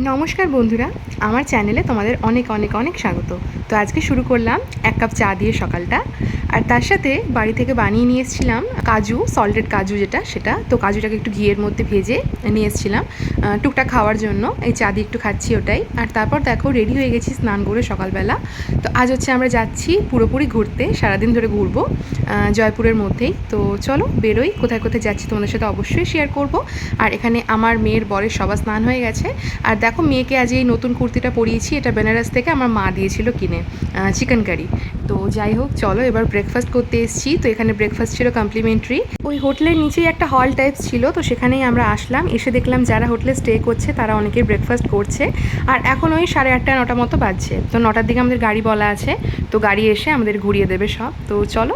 নমস্কার বন্ধুরা আমার চ্যানেলে তোমাদের অনেক অনেক অনেক স্বাগত। তো আজকে শুরু করলাম এক কাপ চা দিয়ে সকালটা। আর তার সাথে বাড়ি থেকে বানিয়ে নিয়ে এসেছিলাম কাজু সল্টেড কাজু যেটা সেটা। তো কাজুটাকে একটু ঘিয়ের মধ্যে ভেজে নিয়ে এসেছিলাম আহ, টুকটাক খাওয়ার জন্য। এই চা দিয়ে একটু খাচ্ছি ওটাই। আর তারপর দেখো রেডি হয়ে গেছি স্নান করে সকালবেলা। তো আজ হচ্ছে আমরা যাচ্ছি পুরোপুরি ঘুরতে সারাদিন ধরে ঘুরবো জয়পুরের মধ্যেই। তো চলো বেরোই কোথায় কোথায় যাচ্ছি তোমাদের সাথে অবশ্যই শেয়ার করব। আর এখানে আমার মেয়ের বরের সবার স্নান হয়ে গেছে। আর দেখো, মেয়েকে আজ এই নতুন কুর্তিটা পরিয়েছি। এটা বেনারস থেকে আমার মা দিয়েছিল কিনে চিকেন কারি তো যাই হোক, চলো এবার ব্রেকফাস্ট করতে এসেছি। তো এখানে ব্রেকফাস্ট ছিল কমপ্লিমেন্টারি ওই হোটেলের নিচেই একটা হল টাইপস ছিল, তো সেখানেই আমরা আসলাম। এসে দেখলাম যারা হোটেলে স্টে করছে, তারা অনেকেই ব্রেকফাস্ট করছে। আর এখন ওই সাড়ে আটটা, নটা মতো বাজছে। তো নটার দিকে আমাদের গাড়ি বলা আছে। তো গাড়ি এসে আমাদের ঘুরিয়ে দেবে সব। তো চলো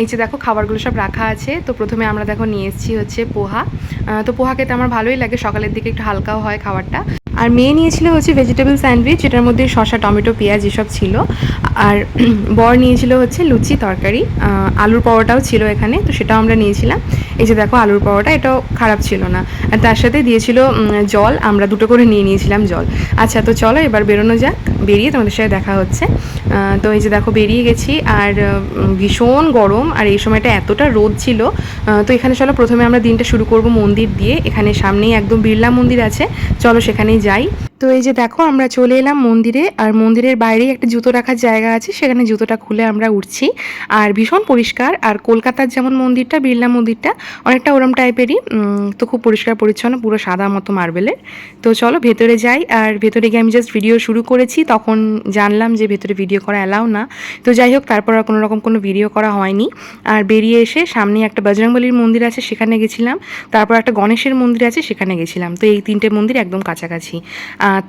এই যে দেখো, খাবারগুলো সব রাখা আছে। তো প্রথমে আমরা দেখো নিয়ে এসেছি হচ্ছে পোহা। তো পোহা খেতে আমার ভালোই লাগে। সকালের দিকে একটু হালকাও হয় খাবারটা। আর মেয়ে নিয়েছিল হচ্ছে ভেজিটেবল স্যান্ডউইচ যেটার মধ্যে শশা টমেটো, পেঁয়াজ এসব ছিল। আর বর নিয়েছিল হচ্ছে লুচি তরকারি। আলুর পরোটাও ছিল এখানে, তো সেটাও আমরা নিয়েছিলাম। এই যে দেখো আলুর পরোটা, এটাও খারাপ ছিল না। আর তার সাথে দিয়েছিল জল, আমরা দুটো করে নিয়ে নিয়েছিলাম জল। আচ্ছা তো চলো এবার বেরোনো যাক, বেরিয়ে তোমাদের সাথে দেখা হচ্ছে। তো এই যে দেখো বেরিয়ে গেছি, আর ভীষণ গরম, আর এই সময়টা এতটা রোদ ছিল। তো এখানে চলো, প্রথমে আমরা দিনটা শুরু করব মন্দির দিয়ে। এখানে সামনেই একদম বিড়লা মন্দির আছে। চলো সেখানেই যাই। তো এই যে দেখো, আমরা চলে এলাম মন্দিরে, আর মন্দিরের বাইরেই একটা জুতো রাখার জায়গা আছে, সেখানে জুতোটা খুলে আমরা উঠছি। আর ভীষণ পরিষ্কার, আর কলকাতার যেমন মন্দিরটা, বিড়লা মন্দিরটা, অনেকটা ওরম টাইপেরই তো খুব পরিষ্কার পরিচ্ছন্ন, পুরো সাদা মতো মার্বেলের। তো চলো ভেতরে যাই, আর ভেতরে গিয়ে আমি জাস্ট ভিডিও শুরু করেছি, তখন জানলাম যে ভেতরে ভিডিও করা অ্যালাউ না। তো যাই হোক, তারপর আর কোনো রকম কোনো ভিডিও করা হয়নি। আর বেরিয়ে এসে সামনে একটা বজরংবলির মন্দির আছে, সেখানে গেছিলাম। তারপর একটা গণেশের মন্দির আছে, সেখানে গেছিলাম। তো এই তিনটে মন্দির একদম কাছাকাছি।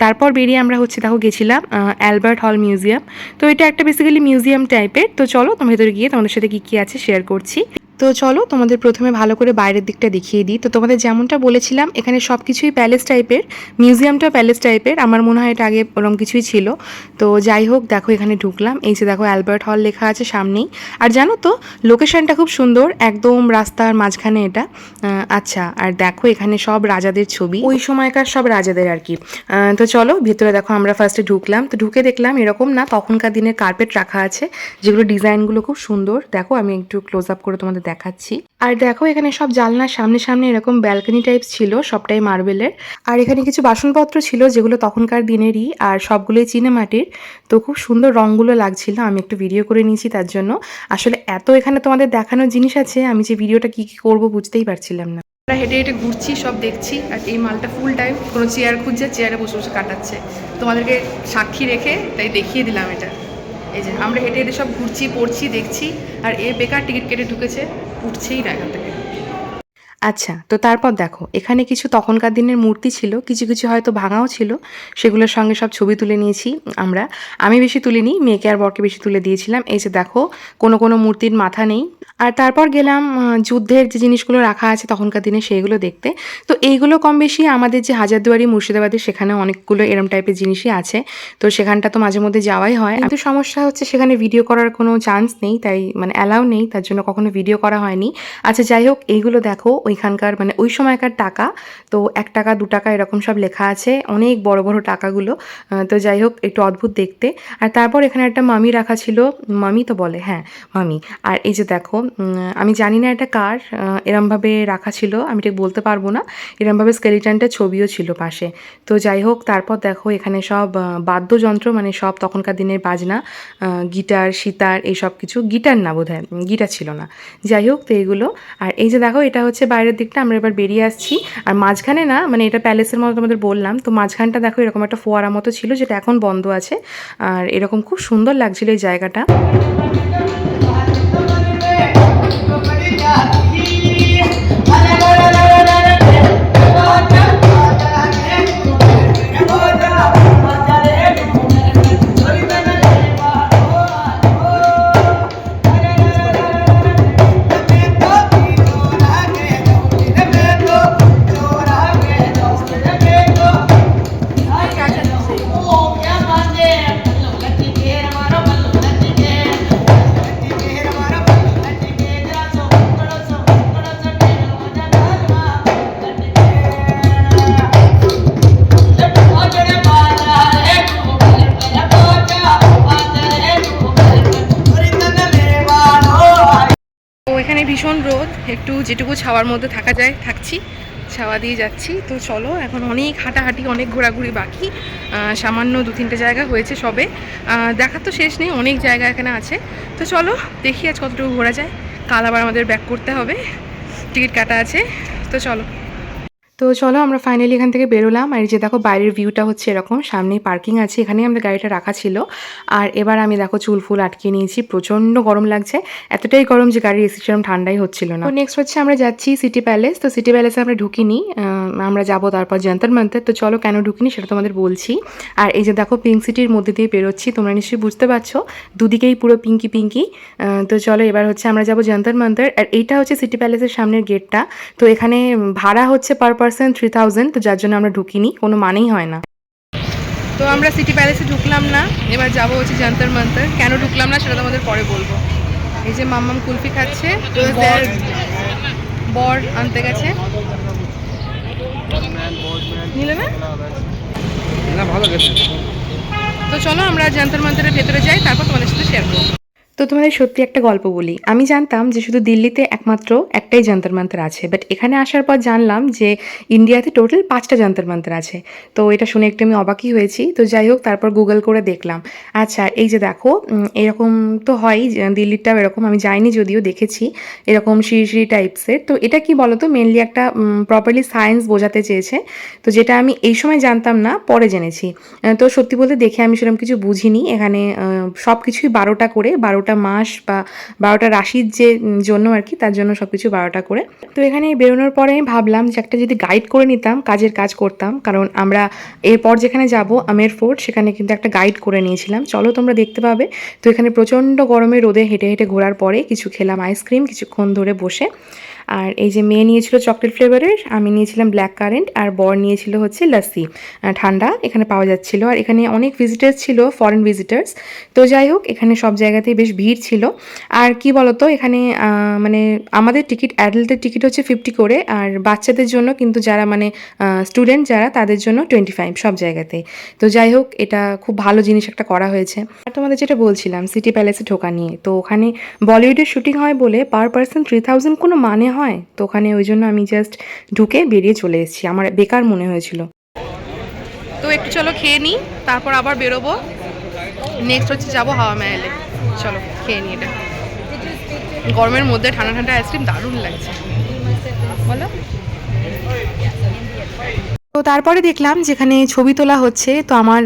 তারপর বেরিয়ে আমরা হচ্ছে দেখো গেছিলাম অ্যালবার্ট হল মিউজিয়াম। তো এটা একটা বেসিক্যালি মিউজিয়াম টাইপের তো চলো, তোমার ভেতরে গিয়ে তোমাদের সাথে কী কী আছে শেয়ার করছি। তো চলো তোমাদের প্রথমে ভালো করে বাইরের দিকটা দেখিয়ে দিই। তো তোমাদের যেমনটা বলেছিলাম, এখানে সব কিছুই প্যালেস টাইপের, মিউজিয়ামটাও প্যালেস টাইপের। আমার মনে হয় এটা আগে ওরম কিছুই ছিল। তো যাই হোক, দেখো এখানে ঢুকলাম। এই যে দেখো অ্যালবার্ট হল লেখা আছে সামনেই। আর জানো তো, লোকেশনটা খুব সুন্দর, একদম রাস্তার মাঝখানে এটা। আচ্ছা আর দেখো এখানে সব রাজাদের ছবি। ওই সময়কার সব রাজাদের আর কি। তো চলো, ভেতরে দেখো আমরা ফার্স্টে ঢুকলাম। তো ঢুকে দেখলাম এরকম না, তখনকার দিনের কার্পেট রাখা আছে, যেগুলো ডিজাইনগুলো খুব সুন্দর। দেখো আমি একটু ক্লোজ আপ করে তোমাদের দেখাচ্ছি। আর দেখো, এখানে সব জানলার সামনে সামনে এরকম ব্যালকনি টাইপ ছিল, সবটাই মার্বেলের। আর এখানে কিছু বাসনপত্র ছিল, যেগুলো তখনকার দিনেরই, আর সবগুলোই চিনে মাটির তো খুব সুন্দর রঙগুলো লাগছিল, আমি একটু ভিডিও করে নিয়েছি তার জন্য। আসলে এত এখানে তোমাদের দেখানোর জিনিস আছে, আমি যে ভিডিওটা কি কি করব বুঝতেই পারছিলাম না। আমরা হেঁটে হেঁটে ঘুরছি, সব দেখছি, আর এই মালটা ফুল টাইম কোনো চেয়ার খুঁজছে চেয়ারে বসে বসে কাটাচ্ছে। তোমাদেরকে সাক্ষী রেখে তাই দেখিয়ে দিলাম এটা। এই যে আমরা হেঁটে হেঁটে সব ঘুরছি, পড়ছি, দেখছি, আর এ বেকার টিকিট কেটে ঢুকেছে, উঠছেই না এখান থেকে। আচ্ছা তো তারপর দেখো, এখানে কিছু তখনকার দিনের মূর্তি ছিল, কিছু কিছু হয়তো ভাঙাও ছিল, সেগুলোর সঙ্গে সব ছবি তুলে নিয়েছি আমরা। আমি বেশি তুলিনি, মেয়েকে আর বরকে বেশি তুলে দিয়েছিলাম। এই যে দেখো, কোনো কোনো মূর্তির মাথা নেই। আর তারপর গেলাম যুদ্ধের যে জিনিসগুলো রাখা আছে তখনকার দিনে সেইগুলো দেখতে। তো এইগুলো কম বেশি আমাদের যে হাজারদুয়ারি, মুর্শিদাবাদে সেখানে অনেকগুলো এরম টাইপের জিনিসই আছে। তো সেখানটা তো মাঝে মধ্যে যাওয়াই হয়। কিন্তু সমস্যা হচ্ছে সেখানে ভিডিও করার কোনো চান্স নেই, তাই মানে অ্যালাউ নেই, তার জন্য কখনো ভিডিও করা হয়নি। আচ্ছা যাই হোক, এইগুলো দেখো ওইখানকার মানে ওই সময়কার টাকা। তো এক টাকা, দু টাকা এরকম সব লেখা আছে, অনেক বড় বড় টাকাগুলো। তো যাই হোক, একটু অদ্ভুত দেখতে। আর তারপর এখানে একটা মামি রাখা ছিল। মামি তো বলে হ্যাঁ মামি। আর এই যে দেখো আমি জানি না এটা কার এরমভাবে রাখা ছিল, আমি ঠিক বলতে পারব না। এরমভাবে স্কেলিটানটা ছবিও ছিল পাশে। তো যাই হোক, তারপর দেখো, এখানে সব বাদ্যযন্ত্র মানে সব তখনকার দিনের বাজনা গিটার, সিতার, এই সব কিছু। গিটার না বোধ হয় গিটার ছিল না। যাই হোক, তো এইগুলো আর এই যে দেখো, এটা হচ্ছে বাইরের দিকটা আমরা এবার বেরিয়ে আসছি। আর মাঝখানে না মানে এটা প্যালেসের মতো তোমাদের বললাম, তো মাঝখানটা দেখো এরকম একটা ফোয়ারা মতো ছিল যেটা এখন বন্ধ আছে। আর এরকম খুব সুন্দর লাগছিল এই জায়গাটা। ভীষণ রোদ, একটু যেটুকু ছাওয়ার মধ্যে থাকা যায়, থাকছি, ছাওয়া দিয়ে যাচ্ছি। তো চলো, এখন অনেক হাঁটাহাঁটি, অনেক ঘোরাঘুরি বাকি। সামান্য দু তিনটে জায়গা হয়েছে সবে। দেখার তো শেষ নেই, অনেক জায়গা এখানে আছে। তো চলো, দেখি আজ কতটুকু ঘোরা যায়। কাল আবার আমাদের ব্যাক করতে হবে। টিকিট কাটা আছে। তো চলো। তো চলো আমরা ফাইনালি এখান থেকে বেরোলাম। আর যে দেখো বাইরের ভিউটা হচ্ছে এরকম, সামনেই পার্কিং আছে, এখানেই আমাদের গাড়িটা রাখা ছিল। আর এবার আমি দেখো চুল ফুল আটকে নিয়েছি, প্রচণ্ড গরম লাগছে। এতটাই গরম যে গাড়ির এসি সেরকম ঠান্ডাই হচ্ছিল না। তো নেক্সট হচ্ছে আমরা যাচ্ছি সিটি প্যালেস তো সিটি প্যালেসে আমরা ঢুকিনি আমরা যাব তারপর যন্তর মন্তর তো চলো কেন ঢুকিনি সেটা তোমাদের বলছি। আর এই যে দেখো পিঙ্ক সিটির মধ্যে দিয়ে বেরোচ্ছি, তোমরা নিশ্চয়ই বুঝতে পারছ। দুদিকেই পুরো পিঙ্কি পিঙ্কি তো চলো এবার হচ্ছে আমরা যাব যন্তর মন্তর আর এইটা হচ্ছে সিটি প্যালেসের সামনের গেটটা তো এখানে ভাড়া হচ্ছে পার পার্সন থ্রি থাউজেন্ড তো যার জন্য আমরা ঢুকিনি কোনো মানেই হয় না। তো আমরা সিটি প্যালেসে ঢুকলাম না এবার যাব হচ্ছে যন্তর মন্তর। কেন ঢুকলাম না সেটা তোমাদের পরে বলব। এই যে মাম্মাম কুলফি খাচ্ছে তো বর আনতে গেছে। নিলে না? না ভালো গেছে তো চলো আমরা যন্তর মন্তরের ভেতরে যাই তারপর তোমাদের সাথে শেয়ার করব। তো তোমাদের সত্যি একটা গল্প বলি। আমি জানতাম যে শুধু দিল্লিতে একমাত্র একটাই যন্তর মন্তর আছে বাট এখানে আসার পর জানলাম যে ইন্ডিয়াতে টোটাল পাঁচটা যন্তর মন্তর আছে। তো এটা শুনে একটু আমি অবাকই হয়েছি। তো যাই হোক, তারপর গুগল করে দেখলাম। আচ্ছা এই যে দেখো এরকম তো হয় দিল্লিরটাও এরকম, আমি যাইনি যদিও, দেখেছি এরকম সিঁড়ি সিঁড়ি টাইপসের তো এটা কি বলতো মেনলি একটা প্রপারলি সায়েন্স বোঝাতে চেয়েছে। তো যেটা আমি এই সময় জানতাম না, পরে জেনেছি। তো সত্যি বলতে দেখে আমি সেরকম কিছু বুঝিনি। এখানে সব কিছুই বারোটা করে, বারোটা মাস বা বারোটা রাশির যে জন্য আর কি, তার জন্য সব কিছু বারোটা করে। তো এখানে বেরোনোর পরে আমি ভাবলাম যে একটা যদি গাইড করে নিতাম, কাজের কাজ করতাম, কারণ আমরা এরপর যেখানে যাব, আমের ফোর্ট, সেখানে কিন্তু একটা গাইড করে নিয়েছিলাম। চলো তোমরা দেখতে পাবে। তো এখানে প্রচণ্ড গরমে রোদে হেঁটে হেঁটে ঘোরার পরে কিছু খেলাম আইসক্রিম কিছুক্ষণ ধরে বসে। আর এই যে মেয়ে নিয়েছিল চকলেট ফ্লেভারের আমি নিয়েছিলাম ব্ল্যাক কারেন্ট আর বর নিয়েছিল হচ্ছে আহ, ঠান্ডা এখানে পাওয়া যাচ্ছিল। আর এখানে অনেক ভিজিটার্স ছিল ফরেন ভিজিটার্স তো যাই হোক এখানে সব জায়গাতেই বেশ ভিড় ছিল। আর কি বলতো এখানে মানে আমাদের টিকিট অ্যাডাল্টের টিকিট হচ্ছে ফিফটি করে। আর বাচ্চাদের জন্য কিন্তু যারা মানে স্টুডেন্ট যারা তাদের জন্য টোয়েন্টি ফাইভ সব জায়গাতে। তো যাই হোক এটা খুব ভালো জিনিস একটা করা হয়েছে। আর তোমাদের যেটা বলছিলাম সিটি প্যালেসে ঢোকা নিয়ে তো ওখানে বলিউডের শুটিং হয় বলে পার পার্সন থ্রি থাউজেন্ড কোনো মানে হয় তো ওখানে ওই জন্য আমি জাস্ট ঢুকে বেরিয়ে চলে এসেছি। আমার বেকার মনে হয়েছিল। তো একটু চলো খেয়ে নিই, তারপর আবার বেরোবো। নেক্সট হচ্ছে যাব হাওয়া মেহেলে। চলো, খেয়ে নিই এটা। গরমের মধ্যে ঠান্ডা ঠান্ডা আইসক্রিম দারুণ লাগছে। বলো। তো তারপরে দেখলাম যেখানে ছবি তোলা হচ্ছে, তো আমার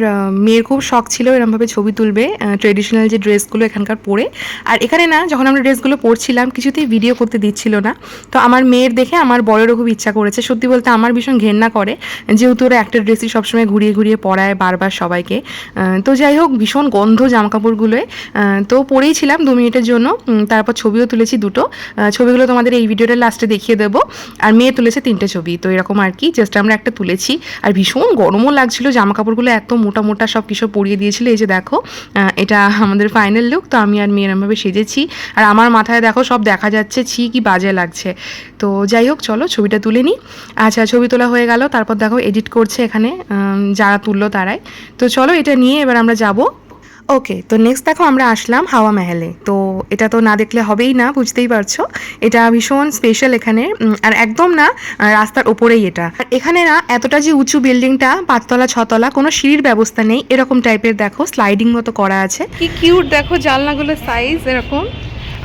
মেয়ের খুব শখ ছিল এরমভাবে ছবি তুলবে ট্রেডিশনাল যে ড্রেসগুলো এখানকার পরে। আর এখানে না, যখন আমরা ড্রেসগুলো পরছিলাম, কিছুতেই ভিডিও করতে দিচ্ছিল না। তো আমার মেয়ের দেখে আমার বড়েরও খুব ইচ্ছা করেছে। সত্যি বলতে আমার ভীষণ ঘেন্না করে, যেহেতু ওরা একটা ড্রেসই সবসময় ঘুরিয়ে ঘুরিয়ে পরায় বারবার সবাইকে। তো যাই হোক, ভীষণ গন্ধ জামাকাপড়গুলোয়। তো পরেই ছিলাম দু মিনিটের জন্য তারপর ছবিও তুলেছি দুটো। ছবিগুলো তোমাদের এই ভিডিওটা লাস্টে দেখিয়ে দেবো। আর মেয়ে তুলেছে তিনটে ছবি, তো এরকম আর কি জাস্ট আমরা একটা তুলেছি আর ভীষণ গরমও লাগছিল জামা কাপড়গুলো এত মোটা মোটা সব কিছু পরিয়ে দিয়েছিলো। এই যে দেখো এটা আমাদের ফাইনাল লুক তো আমি আর মেয়ে এরমভাবে সেজেছি। আর আমার মাথায় দেখো, সব দেখা যাচ্ছে, ছি, কি বাজে লাগছে। তো যাই হোক, চলো, ছবিটা তুলে নিই। আচ্ছা ছবি তোলা হয়ে গেল, তারপর দেখো এডিট করছে এখানে যারা তুললো তারাই। তো চলো, এটা নিয়ে এবার আমরা যাব। ওকে তো নেক্সট দেখো আমরা আসলাম হাওয়া মেহেলে। তো এটা তো না দেখলে হবেই না, বুঝতেই পারছ? এটা ভীষণ স্পেশাল এখানে আর একদম না রাস্তার ওপরেই এটা। আর এখানে না, এতটা যে উঁচু বিল্ডিংটা, পাঁচতলা, ছতলা, কোনো সিঁড়ির ব্যবস্থা নেই, এরকম টাইপের দেখো স্লাইডিং মতো করা আছে। কি কিউট দেখো জানলাগুলোর সাইজ এরকম,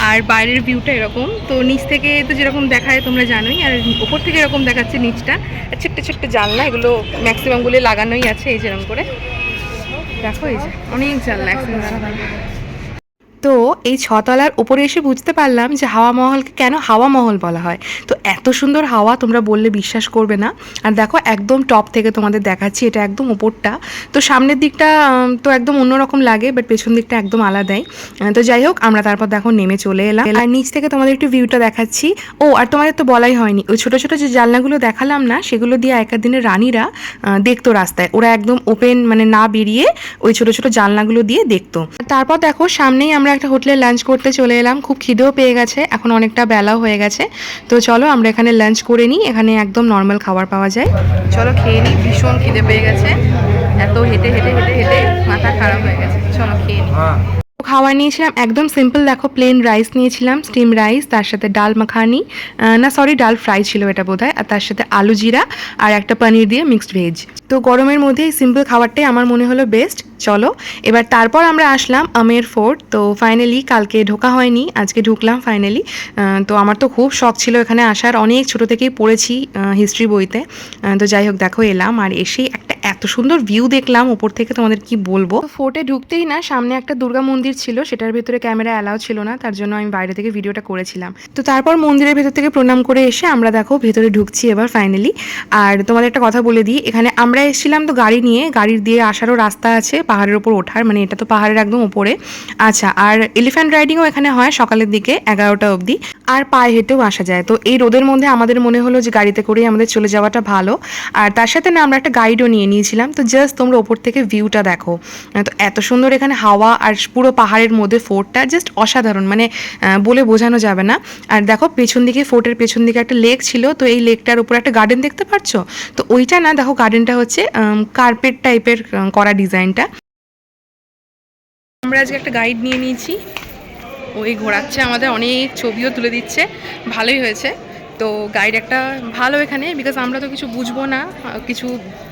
আর বাইরের ভিউটা এরকম। তো নিচ থেকে তো যেরকম দেখায়, তোমরা জানোই, আর ওপর থেকে এরকম দেখাচ্ছে নিচটা। ছোট্ট ছোট্ট জানলা, এগুলো ম্যাক্সিমামগুলো লাগানোই আছে, এই যেরকম করে। দেখো এই যে অনেক জানলা লাগানো তো এই ছতলার উপরে এসে বুঝতে পারলাম যে হাওয়া মহলকে কেন হাওয়া মহল বলা হয়। তো এত সুন্দর হাওয়া তোমরা বললে বিশ্বাস করবে না। আর দেখো একদম টপ থেকে তোমাদের দেখাচ্ছি, এটা একদম ওপরটা তো সামনের দিকটা তো একদম অন্যরকম লাগে বাট পেছন দিকটা একদম আলাদাই। তো যাই হোক, আমরা তারপর দেখো নেমে চলে এলাম। আর নিচ থেকে তোমাদের একটু ভিউটা দেখাচ্ছি। ও, আর তোমাদের তো বলাই হয়নি, ওই ছোটো ছোটো যে জানলাগুলো দেখালাম না, সেগুলো দিয়ে একার দিনের রানীরা দেখতো রাস্তায়। ওরা একদম ওপেন মানে না বেরিয়ে ওই ছোটো ছোটো জানলাগুলো দিয়ে দেখতো। তারপর দেখো সামনেই আমরা একটা হোটেলে লাঞ্চ করতে চলে এলাম। খুব খিদেও পেয়ে গেছে, এখন অনেকটা বেলাও হয়ে গেছে। তো চলো আমরা এখানে লাঞ্চ করে নিই, এখানে একদম নর্মাল খাবার পাওয়া যায়। চলো খেয়ে নিই, ভীষণ খিদে পেয়ে গেছে। এত হেঁটে হেঁটে হেঁটে হেঁটে মাথা খারাপ হয়ে গেছে। চলো খেয়ে নিই। খাবার নিয়েছিলাম, একদম সিম্পল দেখো প্লেন রাইস নিয়েছিলাম স্টিম রাইস তার সাথে ডাল মাখানি না সরি ডাল ফ্রাই ছিল এটা বোধহয়, আর তার সাথে আলু জিরা আর একটা পনির দিয়ে মিক্সড ভেজ তো গরমের মধ্যে এই সিম্পল খাবারটাই আমার মনে হলো বেস্ট চলো। এবার তারপর আমরা আসলাম আমের ফোর্ট, তো ফাইনালি কালকে ঢোকা হয়নি, আজকে ঢুকলাম ফাইনালি তো আমার তো খুব শখ ছিল এখানে আসার, অনেক ছোট থেকেই পড়েছি হিস্ট্রি বইতে তো যাই হোক, দেখো এলাম, আর এসেই এত সুন্দর ভিউ দেখলাম উপর থেকে তোমাদের কি বলব? ফোর্টে ঢুকতেই না, সামনে একটা দুর্গা মন্দির ছিল, সেটার ভেতরে ক্যামেরা অ্যালাউ ছিল না, তার জন্য আমি বাইরে থেকে ভিডিওটা করেছিলাম। তো তারপর মন্দিরের ভেতর থেকে প্রণাম করে এসে আমরা দেখো ভেতরে ঢুকছি এবার ফাইনালি আর তোমাদের একটা কথা বলে দিই, এখানে আমরা এসেছিলাম তো গাড়ি নিয়ে, গাড়ির দিয়ে আসারও রাস্তা আছে, পাহাড়ের ওপর ওঠার মানে এটা তো পাহাড়ের একদম ওপরে। আচ্ছা আর এলিফ্যান্ট রাইডিংও এখানে হয় সকালের দিকে, এগারোটা অবধি। আর পায়ে হেঁটেও আসা যায়। তো এই রোদের মধ্যে আমাদের মনে হলো যে গাড়িতে করেই আমাদের চলে যাওয়াটা ভালো। আর তার সাথে না আমরা একটা গাইডও নিয়ে নিয়েছিলাম। তো জাস্ট তোমরা ওপর থেকে ভিউটা দেখো। তো এত সুন্দর এখানে হাওয়া আর পুরো পাহাড়ের মধ্যে ফোর্টটা জাস্ট অসাধারণ। মানে বলে বোঝানো যাবে না। আর দেখো পেছন দিকে ফোর্টের পেছন দিকে একটা লেক ছিল। তো এই লেকটার উপর একটা গার্ডেন দেখতে পাচ্ছ? তো ওইটা না, দেখো গার্ডেনটা হচ্ছে কার্পেট টাইপের করা ডিজাইনটা আমরা আজকে একটা গাইড নিয়ে নিয়েছি। ওই ঘোরাচ্ছে, আমাদের অনেক ছবিও তুলে দিচ্ছে। ভালোই হয়েছে। তো গাইড একটা ভালো এখানে বিকজ আমরা তো কিছু বুঝব না কিছু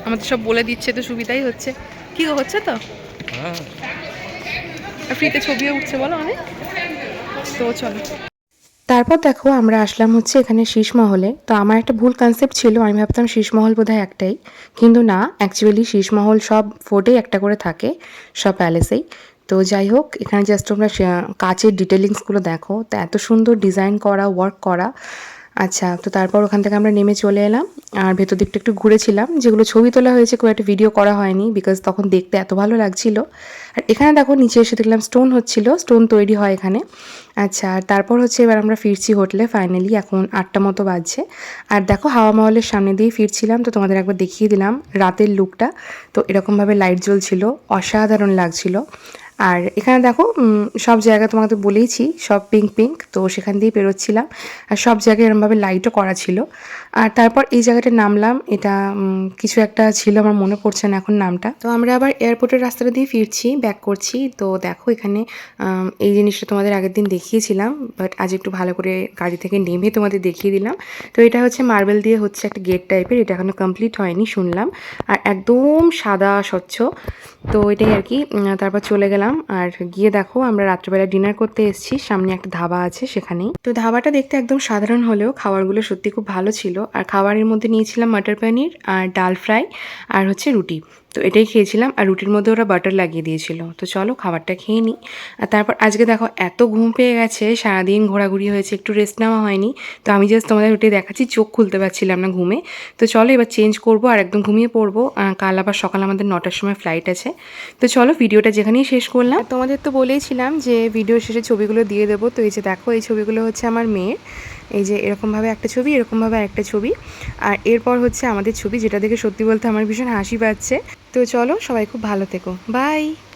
আমাদের সব বলে দিচ্ছে তো সুবিধাই হচ্ছে। কি হচ্ছে তো? হ্যাঁ ফ্রিতে ছবিও উঠছে, বলো অনেক। তো চলো। তারপর দেখো, আমরা আসলাম হচ্ছে এখানে শীষমহলে। তো আমার একটা ভুল কনসেপ্ট ছিল, আমি ভাবতাম শীষমহল বোধহয় একটাই। কিন্তু না অ্যাকচুয়ালি শীষমহল সব ফোর্টেই একটা করে থাকে, সব প্যালেসেই তো যাই হোক এখানে জাস্ট তোমরা কাচের ডিটেলিংসগুলো দেখো। তো এত সুন্দর ডিজাইন করা ওয়ার্ক করা। আচ্ছা তো তারপর ওখান থেকে আমরা নেমে চলে এলাম। আর ভেতর দিকটা একটু ঘুরেছিলাম, যেগুলো ছবি তোলা হয়েছে খুব একটা ভিডিও করা হয়নি বিকজ তখন দেখতে এত ভালো লাগছিল। আর এখানে দেখো, নিচে এসে দেখলাম স্টোন হচ্ছিল স্টোন তৈরি হয় এখানে। আচ্ছা আর তারপর হচ্ছে এবার আমরা ফিরছি হোটেলে ফাইনালি এখন আটটা মতো বাজছে। আর দেখো, হাওয়া মহলের সামনে দিয়ে ফিরছিলাম, তো তোমাদের একবার দেখিয়ে দিলাম রাতের লুকটা তো এরকমভাবে লাইট জ্বলছিল, অসাধারণ লাগছিল। আর এখানে দেখো সব জায়গা তোমাকে তো বলেইছি, সব পিঙ্ক পিঙ্ক তো সেখান দিয়েই বেরোচ্ছিলাম। আর সব জায়গায় এরমভাবে লাইটও করা ছিল। আর তারপর এই জায়গাটা নামলাম, এটা কিছু একটা ছিল, আমার মনে পড়ছে না এখন নামটা। তো আমরা আবার এয়ারপোর্টের রাস্তাটা দিয়ে ফিরছি ব্যাক করছি। তো দেখো এখানে এই জিনিসটা তোমাদের আগের দিন দেখিয়েছিলাম বাট আজ একটু ভালো করে গাড়ি থেকে নেমে তোমাদের দেখিয়ে দিলাম। তো এটা হচ্ছে মার্বেল দিয়ে হচ্ছে একটা গেট টাইপের এটা এখনও কমপ্লিট হয়নি, শুনলাম। আর একদম সাদা, স্বচ্ছ। তো এটাই আর কি তারপর চলে গেলাম। আর গিয়ে দেখো, আমরা রাত্রেবেলা ডিনার করতে এসেছি। সামনে একটা ধাবা আছে সেখানেই। তো ধাবাটা দেখতে একদম সাধারণ হলেও খাবারগুলো সত্যি খুব ভালো ছিল। আর খাবারের মধ্যে নিয়েছিলাম মাটার পনির আর ডাল ফ্রাই আর হচ্ছে রুটি। তো এটাই খেয়েছিলাম আর রুটির মধ্যে ওরা বাটার লাগিয়ে দিয়েছিল। তো চলো খাবারটা খেয়ে নিই আর তারপর আজকে দেখো এত ঘুম পেয়ে গেছে, সারাদিন ঘোরাঘুরি হয়েছে, একটু রেস্ট নেওয়া হয়নি। তো আমি জাস্ট তোমাদের ওটাই দেখাচ্ছি, চোখ খুলতে পারছিলাম না ঘুমে। তো চলো এবার চেঞ্জ করব আর একদম ঘুমিয়ে পড়ব। কাল আবার সকাল আমাদের নটার সময় ফ্লাইট আছে। তো চলো ভিডিওটা যেখানেই শেষ করলাম। তোমাদের তো বলেইছিলাম যে ভিডিও শেষে ছবিগুলো দিয়ে দেবো। তো এই যে দেখো, এই ছবিগুলো হচ্ছে আমার মেয়ের। এই যে এরকমভাবে একটা ছবি এরকমভাবে আরেকটা ছবি। আর এরপর হচ্ছে আমাদের ছবি, যেটা দেখে সত্যি বলতে আমার ভীষণ হাসি পাচ্ছে। তো চলো সবাই খুব ভালো থেকো। বাই!